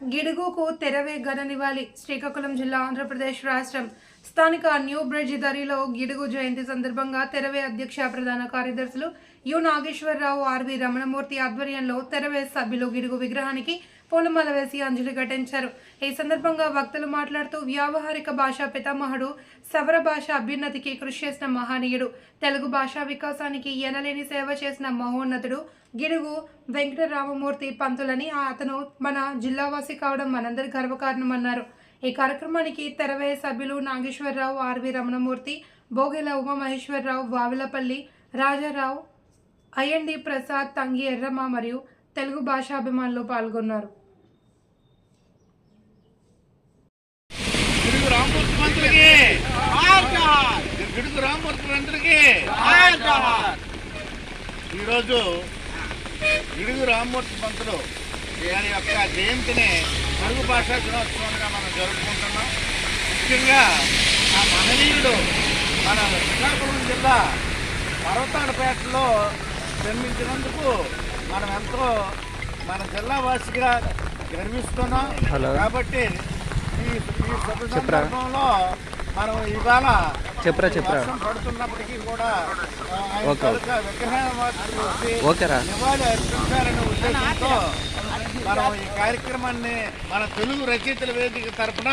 గిడుగుకు తెరవే ఘననివ్వాలి శ్రీకాకుళం జిల్లా ఆంధ్రప్రదేశ్ రాష్ట్రం. స్థానిక న్యూ బ్రిడ్జ్ దరిలో గిడుగు జయంతి సందర్భంగా తెరవే అధ్యక్ష ప్రధాన కార్యదర్శులు యు నాగేశ్వరరావు ఆర్వి రమణమూర్తి ఆధ్వర్యంలో తెరవే సభ్యులు గిడుగు విగ్రహానికి పూలమాల వేసి అంజలి ఘటించారు. ఈ సందర్భంగా వక్తలు మాట్లాడుతూ వ్యావహారిక భాష పితామహుడు సవర భాష అభ్యున్నతికి కృషి చేసిన మహనీయుడు తెలుగు భాషా వికాసానికి ఎనలేని సేవ చేసిన మహోన్నతుడు గిడుగు వెంకటరామమూర్తి పంతులని అతను మన జిల్లావాసి కావడం మనందరి గర్వకారణమన్నారు. ఈ కార్యక్రమానికి తెరవే సభ్యులు నాగేశ్వరరావు ఆర్వి రమణమూర్తి బోగెల ఉమామహేశ్వరరావు వావిలపల్లి రాజారావు అయ్యండి ప్రసాద్ తంగి ఎర్రమ్మ మరియు తెలుగు భాషాభిమానులు పాల్గొన్నారు గిడుగు గిడుగు ఈరోజు గిడుగు రామమూర్తి మంత్రులు గారి యొక్క జయంతిని తెలుగు భాషా దినోత్సవంగా మనం జరుపుకుంటున్నాం. ముఖ్యంగా ఆ మహనీయుడు మన శ్రీకాకుళం జిల్లా పర్వతాలపేటలో జన్మించినందుకు మనం ఎంతో మన జిల్లా వాసిగా గర్విస్తున్నాం. కాబట్టి ఈ ఈ శుభ మనం ఇవాళ చెప్పురా, పడుతున్నప్పటికీ కూడా ఓకే. ఓకేరా. ఉద్దేశంతో మనం ఈ కార్యక్రమాన్ని మన తెలుగు రచయితల వేదిక తరఫున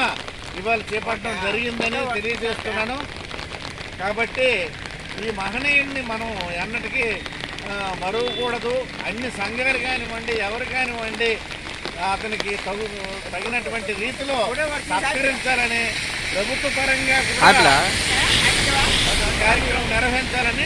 ఇవాళ చేపట్టడం జరిగిందని తెలియజేస్తున్నాను కాబట్టి ఈ మహనీయుడిని మనం ఎన్నటికీ మరవకూడదు మరువకూడదు. అన్ని సంఘాలు కానివ్వండి ఎవరు కానివ్వండి అతనికి తగు తగినటువంటి రీతిలో సత్కరించాలని ప్రభుత్వ పరంగా కార్యక్రమం నిర్వహించాలని